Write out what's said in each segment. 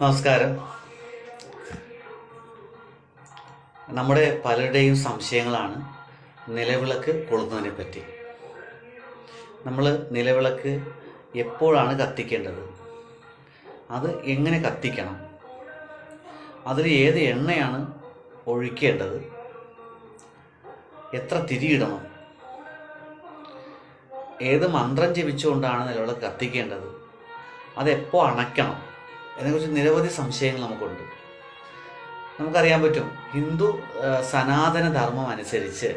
നമസ്കാരം. നമ്മുടെ പലരുടെയും സംശയങ്ങളാണ് നിലവിളക്ക് കൊളുത്തുന്നതിനെ പറ്റി. നമ്മൾ നിലവിളക്ക് എപ്പോഴാണ് കത്തിക്കേണ്ടത്? അത് എങ്ങനെ കത്തിക്കണം? അതിൽ ഏത് എണ്ണയാണ് ഒഴിക്കേണ്ടത്? എത്ര തിരിയിടണം? ഏത് മന്ത്രം ജപിച്ചുകൊണ്ടാണ് നിലവിളക്ക് കത്തിക്കേണ്ടത്? അതെപ്പോൾ അണയ്ക്കണം എന്നെക്കുറിച്ച് നിരവധി സംശയങ്ങൾ നമുക്കുണ്ട്. നമുക്കറിയാൻ പറ്റും ഹിന്ദു സനാതന ധർമ്മം അനുസരിച്ച്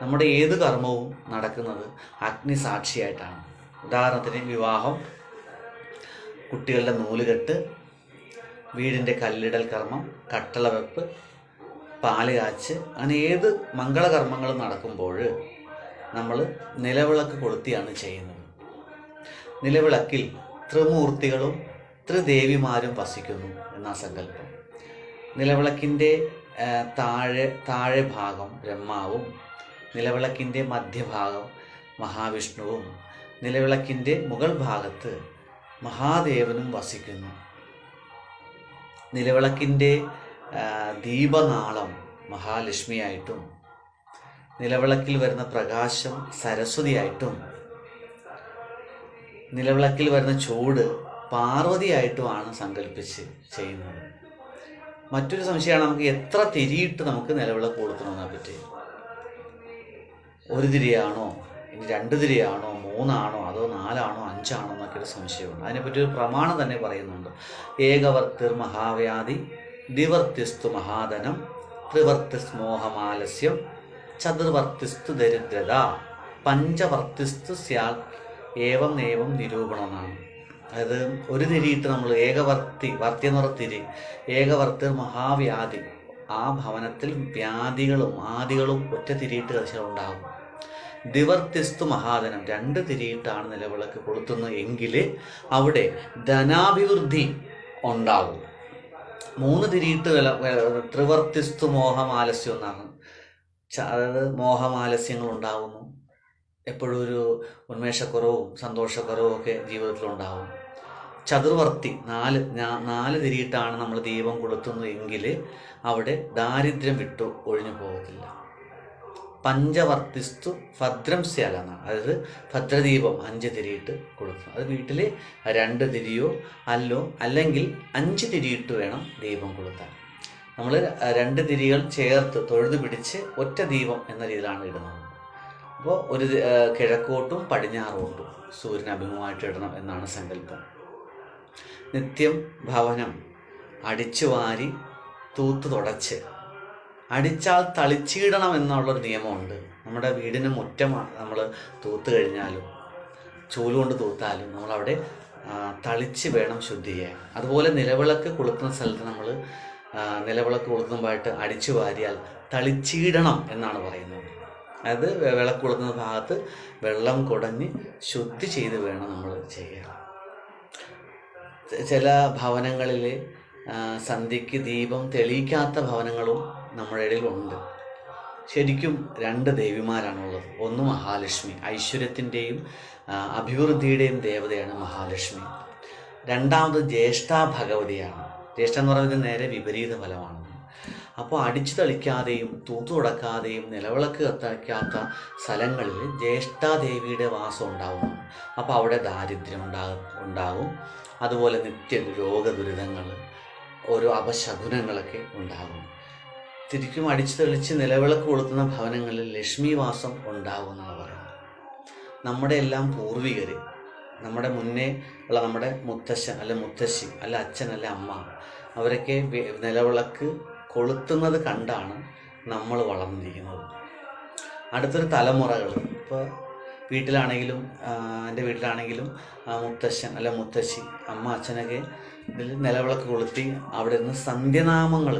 നമ്മുടെ ഏത് കർമ്മവും നടക്കുന്നത് അഗ്നി സാക്ഷിയായിട്ടാണ്. ഉദാഹരണത്തിന് വിവാഹം കുട്ടികളുടെ നൂലുകെട്ട് വീടിന്റെ കല്ലിടൽ കർമ്മം കട്ടള വെപ്പ് പാൽ കാച്ച് അങ്ങനെ ഏത് മംഗളകർമ്മങ്ങളും നടക്കുമ്പോൾ നമ്മൾ നിലവിളക്ക് കൊളുത്തിയാണ് ചെയ്യുന്നത്. നിലവിളക്കിൽ ത്രിമൂർത്തികളും ത്രിദേവിമാരും വസിക്കുന്നു എന്ന സങ്കല്പം. നിലവിളക്കിന്റെ താഴെ താഴെ ഭാഗം ബ്രഹ്മാവും നിലവിളക്കിന്റെ മധ്യഭാഗം മഹാവിഷ്ണുവും നിലവിളക്കിന്റെ മുകൾ ഭാഗത്ത് മഹാദേവനും വസിക്കുന്നു. നിലവിളക്കിന്റെ ദീപനാളം മഹാലക്ഷ്മിയായിട്ടും നിലവിളക്കിൽ വരുന്ന പ്രകാശം സരസ്വതിയായിട്ടും നിലവിളക്കിൽ വരുന്ന ചൂട് പാർവതിയായിട്ടുമാണ് സങ്കല്പിച്ച് ചെയ്യുന്നത്. മറ്റൊരു സംശയമാണ് നമുക്ക് എത്ര തിരിയിട്ട് നമുക്ക് നിലവിളക്ക് കൊടുക്കണമെന്നെ പറ്റി? ഒരു തിരിയാണോ? ഇനി രണ്ട് തിരിയാണോ? മൂന്നാണോ? അതോ നാലാണോ? അഞ്ചാണോ എന്നൊക്കെ ഒരു സംശയമുണ്ട്. അതിനെപ്പറ്റി ഒരു പ്രമാണം തന്നെ പറയുന്നുണ്ട്. ഏകവർത്തിർ മഹാവ്യാധി ദ്വിവർത്തിസ്തു മഹാധനം ത്രിവർത്തിസ് മോഹമാലസ്യം ചതുർവർത്തിസ്തു ദരിദ്രത പഞ്ചവർത്തിസ്തു സ്യാൽ ഏവം നേവം നിരൂപണം എന്നാണ് അതായത് ഒരു തിരിയിട്ട് നമ്മൾ ഏകവർത്തി വർത്തി എന്ന് പറഞ്ഞ തിരി. ഏകവർത്തി മഹാവ്യാധി. ആ ഭവനത്തിൽ വ്യാധികളും ആദികളും ഒറ്റ തിരിയിട്ട് കർശനം ഉണ്ടാകും ദിവർത്തിസ്തു മഹാധനം. രണ്ട് തിരിയിട്ടാണ് നിലവിളക്ക് കൊളുത്തുന്നത് എങ്കിൽ അവിടെ ധനാഭിവൃദ്ധി ഉണ്ടാകും മൂന്ന് തിരിയിട്ട് വില ത്രിവർത്തിസ്തു മോഹമാലസ്യം എന്നാണ്. അതായത് മോഹമാലസ്യങ്ങൾ ഉണ്ടാകുന്നു എപ്പോഴും ഒരു ഉന്മേഷക്കുറവും സന്തോഷക്കുറവും ഒക്കെ ജീവിതത്തിൽ ഉണ്ടാകും ചതുർവർത്തി നാല് നാല് തിരിയിട്ടാണ് നമ്മൾ ദീപം കൊളുത്തുന്നത് എങ്കിൽ അവിടെ ദാരിദ്ര്യം വിട്ടു ഒഴിഞ്ഞു പോകത്തില്ല. പഞ്ചവർത്തിസ്തു ഭദ്രം സ്യാല എന്നാണ്. അതായത് ഭദ്രദീപം അഞ്ച് തിരിയിട്ട് കൊടുക്കും അത് വീട്ടിൽ രണ്ട് തിരിയോ അല്ലോ അല്ലെങ്കിൽ അഞ്ച് തിരിയിട്ട് വേണം ദീപം കൊളുത്താൻ. നമ്മൾ രണ്ട് തിരികൾ ചേർത്ത് തൊഴുതു പിടിച്ച് ഒറ്റ ദീപം എന്ന രീതിയിലാണ് ഇടുന്നത്. അപ്പോൾ ഒരു കിഴക്കോട്ടും പടിഞ്ഞാറോട്ടും സൂര്യൻ അഭിമുഖമായിട്ട് ഇടണം എന്നാണ് സങ്കല്പം. നിത്യം ഭവനം അടിച്ചു വാരി തൂത്ത് തുടച്ച്. അടിച്ചാൽ തളിച്ചിടണം എന്നുള്ളൊരു നിയമമുണ്ട്. നമ്മുടെ വീടിന് മുറ്റമാണ് നമ്മൾ തൂത്ത് കഴിഞ്ഞാലും ചൂലുകൊണ്ട് തൂത്താലും നമ്മളവിടെ തളിച്ച് വേണം ശുദ്ധി ചെയ്യാൻ അതുപോലെ നിലവിളക്ക് കൊളുത്തുന്ന സ്ഥലത്ത് നമ്മൾ നിലവിളക്ക് കൊളുത്തുമ്പോഴായിട്ട് അടിച്ചു വാരിയാൽ തളിച്ചിടണം എന്നാണ് പറയുന്നത്. അതായത് വിളക്കൊടുക്കുന്ന ഭാഗത്ത് വെള്ളം കുടഞ്ഞ് ശുദ്ധി ചെയ്ത് വേണം നമ്മൾ ചെയ്യാൻ. ചില ഭവനങ്ങളിൽ സന്ധ്യയ്ക്ക് ദീപം തെളിയിക്കാത്ത ഭവനങ്ങളും നമ്മുടെ ഇടയിലുണ്ട്. ശരിക്കും രണ്ട് ദേവിമാരാണുള്ളത്. ഒന്ന് മഹാലക്ഷ്മി ഐശ്വര്യത്തിന്റെയും അഭിവൃദ്ധിയുടെയും ദേവതയാണ് മഹാലക്ഷ്മി. രണ്ടാമത് ജ്യേഷ്ഠ ഭഗവതിയാണ്. ജ്യേഷ്ഠ എന്ന് പറയുന്നത് നേരെ വിപരീത ഫലമാണ്. അപ്പോൾ അടിച്ചു തളിക്കാതെയും തൂത്തു തുടക്കാതെയും നിലവിളക്ക് കത്തിക്കാത്ത സ്ഥലങ്ങളിൽ ജ്യേഷ്ഠാദേവിയുടെ വാസം ഉണ്ടാകുന്നു അപ്പോൾ അവിടെ ദാരിദ്ര്യം ഉണ്ടാകും ഉണ്ടാകും അതുപോലെ നിത്യ രോഗദുരിതങ്ങൾ ഓരോ അപശകുനങ്ങളൊക്കെ ഉണ്ടാകും. തിരിക്കും അടിച്ചു തെളിച്ച് നിലവിളക്ക് കൊളുത്തുന്ന ഭവനങ്ങളിൽ ലക്ഷ്മി വാസം ഉണ്ടാകുമെന്നാണ് പറയുന്നത്. നമ്മുടെ എല്ലാം പൂർവികർ നമ്മുടെ മുന്നേ ഉള്ള നമ്മുടെ മുത്തശ്ശൻ അല്ലെ മുത്തശ്ശി അല്ലെ അച്ഛൻ അല്ലെ അമ്മ അവരൊക്കെ നിലവിളക്ക് കൊളുത്തുന്നത് കണ്ടാണ് നമ്മൾ വളർന്നിരിക്കുന്നത്. അടുത്തൊരു തലമുറകൾ ഇപ്പോൾ വീട്ടിലാണെങ്കിലും എന്റെ വീട്ടിലാണെങ്കിലും മുത്തശ്ശൻ അല്ല മുത്തശ്ശി അമ്മ അച്ഛനൊക്കെ ഇതിൽ നിലവിളക്ക് കൊളുത്തി അവിടെ നിന്ന് സന്ധ്യനാമങ്ങൾ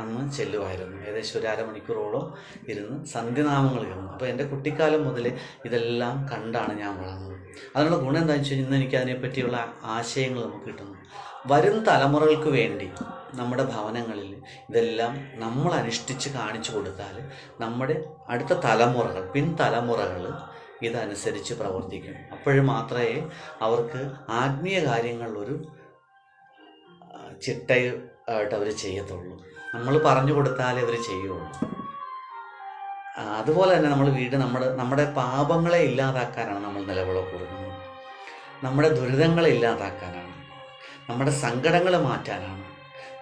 അന്ന് ചെല്ലുമായിരുന്നു. ഏകദേശം ഒരു അരമണിക്കൂറോളം ഇരുന്ന് സന്ധ്യനാമങ്ങൾ ഇരുന്നു അപ്പോൾ എന്റെ കുട്ടിക്കാലം മുതൽ ഇതെല്ലാം കണ്ടാണ് ഞാൻ വളർന്നത്. അതിനുള്ള ഗുണം എന്താണെന്ന് വെച്ച് കഴിഞ്ഞാൽ ഇന്ന് എനിക്ക് അതിനെപ്പറ്റിയുള്ള ആശയങ്ങൾ നമുക്ക് കിട്ടുന്നു വരും തലമുറകൾക്ക് വേണ്ടി നമ്മുടെ ഭവനങ്ങളിൽ ഇതെല്ലാം നമ്മൾ അനുഷ്ഠിച്ച് കാണിച്ചു കൊടുത്താൽ നമ്മുടെ അടുത്ത തലമുറകൾ പിൻതലമുറകൾ ഇതനുസരിച്ച് പ്രവർത്തിക്കും. അപ്പോഴും മാത്രമേ അവർക്ക് ആത്മീയ കാര്യങ്ങളിലൊരു ചിട്ടയായിട്ട് അവർ ചെയ്യത്തുള്ളൂ. നമ്മൾ പറഞ്ഞു കൊടുത്താലേ അവർ ചെയ്യുള്ളൂ. അതുപോലെ തന്നെ നമ്മൾ വീട് നമ്മുടെ നമ്മുടെ പാപങ്ങളെ ഇല്ലാതാക്കാനാണ് നമ്മൾ നിലവിളക്ക് കൊടുക്കുന്നത് നമ്മുടെ ദുരിതങ്ങളെ ഇല്ലാതാക്കാനാണ്. നമ്മുടെ സങ്കടങ്ങൾ മാറ്റാനാണ്.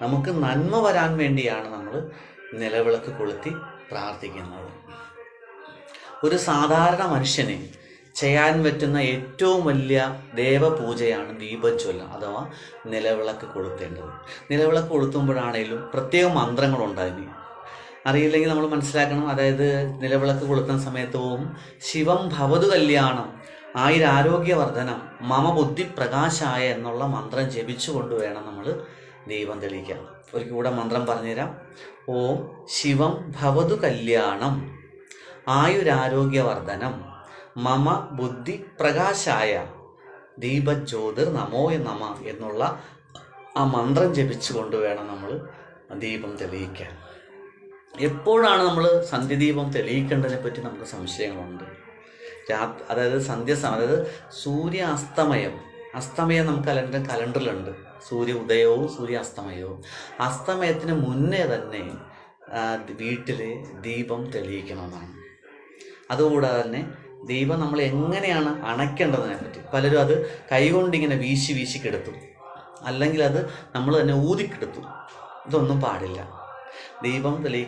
നമുക്ക് നന്മ വരാൻ വേണ്ടിയാണ് നമ്മൾ നിലവിളക്ക് കൊളുത്തി പ്രാർത്ഥിക്കുന്നത്. ഒരു സാധാരണ മനുഷ്യന് ചെയ്യാൻ പറ്റുന്ന ഏറ്റവും വലിയ ദേവപൂജയാണ് ദീപജ്വലം അഥവാ നിലവിളക്ക് കൊളുത്തേണ്ടത്. നിലവിളക്ക് കൊളുത്തുമ്പോഴാണേലും പ്രത്യേക മന്ത്രങ്ങളുണ്ടായിരുന്നു. അറിയില്ലെങ്കിൽ നമ്മൾ മനസ്സിലാക്കണം. അതായത് നിലവിളക്ക് കൊളുത്തുന്ന സമയത്ത് ശിവം ഭവതു കല്യാണം ആയിരാരോഗ്യവർദ്ധനം മമ ബുദ്ധി പ്രകാശായ എന്നുള്ള മന്ത്രം ജപിച്ചുകൊണ്ട് വേണം നമ്മൾ ദീപം തെളിയിക്കാൻ. ഒരു കൂടെ മന്ത്രം പറഞ്ഞുതരാം. ഓം ശിവം ഭവതു കല്യാണം ആയുരാരോഗ്യവർദ്ധനം മമ ബുദ്ധി പ്രകാശായ ദീപജ്യോതിർ നമോ നമ എന്നുള്ള ആ മന്ത്രം ജപിച്ചുകൊണ്ട് വേണം നമ്മൾ ദീപം തെളിയിക്കാൻ. എപ്പോഴാണ് നമ്മൾ സന്ധ്യദീപം തെളിയിക്കേണ്ടതിനെ പറ്റി നമുക്ക് സംശയങ്ങളുണ്ട്? രാത് അതായത് സന്ധ്യ അതായത് സൂര്യ അസ്തമയം. അസ്തമയം നമുക്ക് അല്ലെങ്കിൽ കലണ്ടറിലുണ്ട്. സൂര്യ ഉദയവും സൂര്യ അസ്തമയവും അസ്തമയത്തിന് മുന്നേ തന്നെ വീട്ടിൽ ദീപം തെളിയിക്കണമെന്നാണ്. അതുകൂടാതെ തന്നെ ദീപം നമ്മൾ എങ്ങനെയാണ് അണയ്ക്കേണ്ടതിനെ പറ്റി പലരും അത് കൈകൊണ്ടിങ്ങനെ വീശി വീശി കെടുത്തും. അല്ലെങ്കിൽ അത് നമ്മൾ തന്നെ ഊതിക്കെടുത്തും. ഇതൊന്നും പാടില്ല. ദീപം തെളി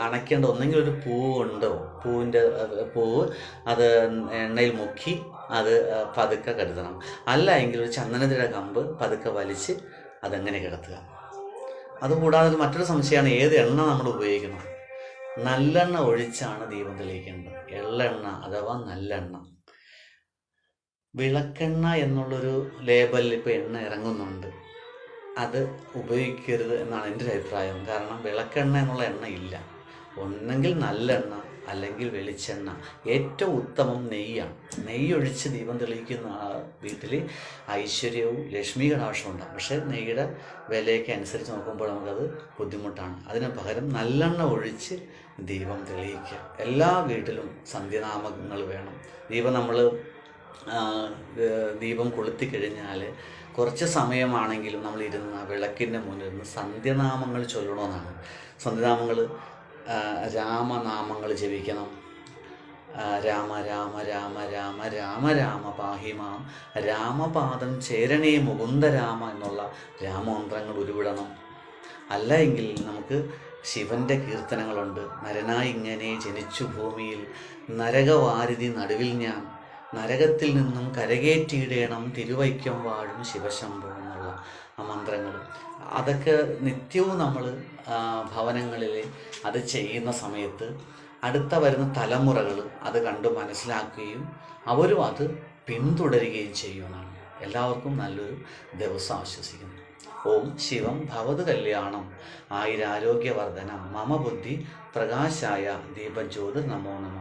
അണയ്ക്കേണ്ട ഒന്നെങ്കിൽ ഒരു പൂവ് ഉണ്ടോ? പൂവിന്റെ പൂവ് അത് എണ്ണയിൽ മുക്കി അത് പതുക്കെ കരുതണം. അല്ല എങ്കിൽ ഒരു ചന്ദനത്തിന്റെ കമ്പ് പതുക്കെ വലിച്ച് അതെങ്ങനെ കിടത്തുക? അതുകൂടാതെ മറ്റൊരു സംശയമാണ് ഏത് എണ്ണ നമ്മൾ ഉപയോഗിക്കണം? നല്ലെണ്ണ ഒഴിച്ചാണ് ദീപം തെളിയിക്കേണ്ടത്. എള്ളെണ്ണ അഥവാ നല്ലെണ്ണ. വിളക്കെണ്ണ എന്നുള്ളൊരു ലേബലിൽ ഇപ്പോൾ എണ്ണ ഇറങ്ങുന്നുണ്ട്. അത് ഉപയോഗിക്കരുത് എന്നാണ് എന്റെ ഒരു അഭിപ്രായം. കാരണം വിളക്കെണ്ണ എന്നുള്ള എണ്ണ ഇല്ല. ഒന്നെങ്കിൽ നല്ലെണ്ണ അല്ലെങ്കിൽ വെളിച്ചെണ്ണ. ഏറ്റവും ഉത്തമം നെയ്യാണ്. നെയ്യൊഴിച്ച് ദീപം തെളിയിക്കുന്ന വീട്ടിൽ ഐശ്വര്യവും ലക്ഷ്മി കടാക്ഷവും ഉണ്ടാകും പക്ഷേ നെയ്യുടെ വിലയൊക്കെ അനുസരിച്ച് നോക്കുമ്പോൾ നമുക്കത് ബുദ്ധിമുട്ടാണ്. അതിന് പകരം നല്ലെണ്ണ ഒഴിച്ച് ദീപം തെളിയിക്കുക. എല്ലാ വീട്ടിലും സന്ധ്യനാമങ്ങൾ വേണം. ദീപം നമ്മൾ ദീപം കൊളുത്തി കഴിഞ്ഞാൽ കുറച്ച് സമയമാണെങ്കിലും നമ്മൾ ഇരുന്ന് വിളക്കിന്റെ മുന്നിൽ നിന്ന് സന്ധ്യനാമങ്ങൾ ചൊല്ലണമെന്നാണ് സന്ധ്യനാമങ്ങൾ രാമനാമങ്ങൾ ജപിക്കണം. രാമ രാമ രാമ രാമ രാമ രാമ പാഹിമാം രാമപാദം ചേരണേ മുകുന്ദരാമ എന്നുള്ള രാമമന്ത്രങ്ങൾ ഉരുവിടണം. അല്ല എങ്കിൽ നമുക്ക് ശിവന്റെ കീർത്തനങ്ങളുണ്ട്. നരനായി ഇങ്ങനെ ജനിച്ചു ഭൂമിയിൽ നരകവാരിധി നടുവിൽ ഞാൻ നരകത്തിൽ നിന്നും കരകേറ്റിയിടേണം തിരുവൈക്കം വാഴും ശിവശംഭു എന്നുള്ള മന്ത്രങ്ങളും അതൊക്കെ നിത്യവും നമ്മൾ ഭവനങ്ങളിൽ അത് ചെയ്യുന്ന സമയത്ത് അടുത്ത വരുന്ന തലമുറകൾ അത് കണ്ട് മനസ്സിലാക്കുകയും അവരും അത് പിന്തുടരുകയും ചെയ്യുമെന്നാണ് എല്ലാവർക്കും നല്ലൊരു ദിവസം ആശ്വസിക്കുന്നു ഓം ശിവം ഭവത് കല്യാണം. ആയിരാരോഗ്യവർദ്ധനം. മമ ബുദ്ധി പ്രകാശായ ദീപജ്യോതി നമോ നമ.